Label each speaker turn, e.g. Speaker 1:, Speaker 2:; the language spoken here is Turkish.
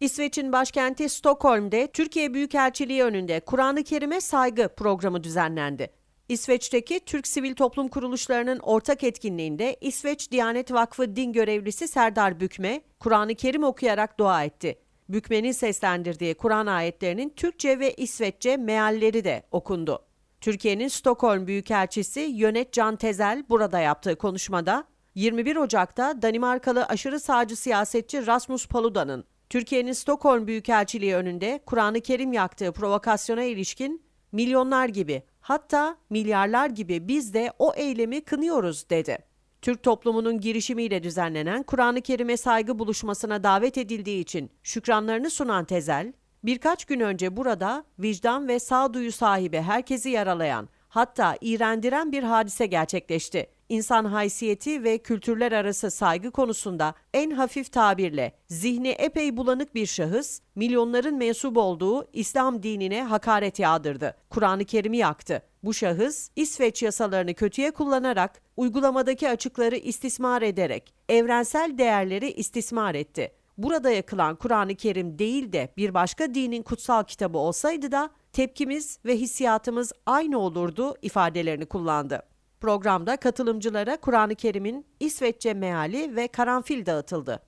Speaker 1: İsveç'in başkenti Stockholm'de Türkiye Büyükelçiliği önünde Kur'an-ı Kerim'e saygı programı düzenlendi. İsveç'teki Türk sivil toplum kuruluşlarının ortak etkinliğinde İsveç Diyanet Vakfı din görevlisi Serdar Bükme, Kur'an-ı Kerim okuyarak dua etti. Bükme'nin seslendirdiği Kur'an ayetlerinin Türkçe ve İsveççe mealleri de okundu. Türkiye'nin Stockholm Büyükelçisi Yönet Can Tezel burada yaptığı konuşmada 21 Ocak'ta Danimarkalı aşırı sağcı siyasetçi Rasmus Paluda'nın Türkiye'nin Stockholm Büyükelçiliği önünde Kur'an-ı Kerim yaktığı provokasyona ilişkin milyonlar gibi hatta milyarlar gibi biz de o eylemi kınıyoruz dedi. Türk toplumunun girişimiyle düzenlenen Kur'an-ı Kerim'e saygı buluşmasına davet edildiği için şükranlarını sunan Tezel, birkaç gün önce burada vicdan ve sağduyu sahibi herkesi yaralayan, hatta iğrendiren bir hadise gerçekleşti. İnsan haysiyeti ve kültürler arası saygı konusunda en hafif tabirle zihni epey bulanık bir şahıs, milyonların mensup olduğu İslam dinine hakaret yağdırdı. Kur'an-ı Kerim'i yaktı. Bu şahıs İsveç yasalarını kötüye kullanarak, uygulamadaki açıkları istismar ederek evrensel değerleri istismar etti. Burada yakılan Kur'an-ı Kerim değil de bir başka dinin kutsal kitabı olsaydı da tepkimiz ve hissiyatımız aynı olurdu ifadelerini kullandı. Programda katılımcılara Kur'an-ı Kerim'in İsveççe meali ve karanfil dağıtıldı.